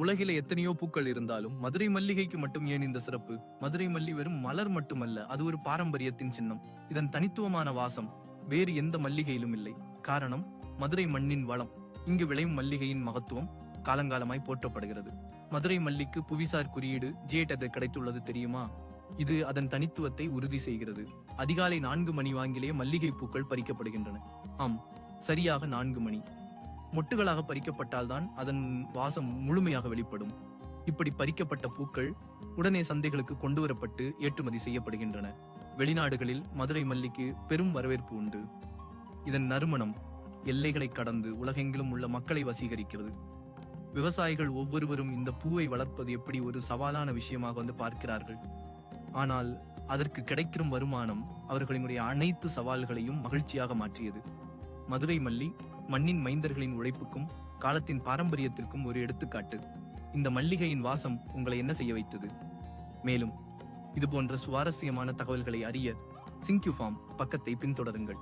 உலகில எத்தனையோ பூக்கள் இருந்தாலும் மதுரை மல்லிகைக்கு மட்டும் ஏன் இந்த சிறப்பு? மதுரை மல்லி வெறும் மலர் மட்டுமல்ல அது ஒரு பாரம்பரியத்தின் சின்னம். இதன் தனித்துவமான வாசம் வேறு எந்த மல்லிகையிலும் இல்லை. காரணம் மதுரை மண்ணின் வளம். இங்கு விளையும் மல்லிகையின் மகத்துவம் காலங்காலமாய் போற்றப்படுகிறது. மதுரை மல்லிக்கு புவிசார் குறியீடு ஜேட் கிடைத்துள்ளது தெரியுமா? இது அதன் தனித்துவத்தை உறுதி செய்கிறது. அதிகாலை நான்கு மணி வாங்கிலே மல்லிகை பூக்கள் பறிக்கப்படுகின்றன. ஆம் சரியாக நான்கு மணி. மொட்டுகளாக பறிக்கப்பட்டால்தான் அதன் வாசம் முழுமையாக வெளிப்படும். இப்படி பறிக்கப்பட்ட பூக்கள் உடனே சந்தைகளுக்கு கொண்டு வரப்பட்டு ஏற்றுமதி செய்யப்படுகின்றன. வெளிநாடுகளில் மதுரை மல்லிக்கு பெரும் வரவேற்பு உண்டு. இதன் நறுமணம் எல்லைகளை கடந்து உலகெங்கிலும் உள்ள மக்களை வசீகரிக்கிறது. விவசாயிகள் ஒவ்வொருவரும் இந்த பூவை வளர்ப்பது எப்படி ஒரு சவாலான விஷயமாக வந்து பார்க்கிறார்கள். ஆனால் அதற்கு கிடைக்கும் வருமானம் அவர்களினுடைய அனைத்து சவால்களையும் மகிழ்ச்சியாக மாற்றியது. மதுரை மல்லி மண்ணின் மைந்தர்களின் உழைப்புக்கும் காலத்தின் பாரம்பரியத்திற்கும் ஒரு எடுத்துக்காட்டு. இந்த மல்லிகையின் வாசம் உங்களை என்ன செய்ய வைத்தது? மேலும் இது போன்ற சுவாரஸ்யமான தகவல்களை அறிய சிங்க்யூ ஃபார்ம் பக்கத்தை பின்தொடருங்கள்.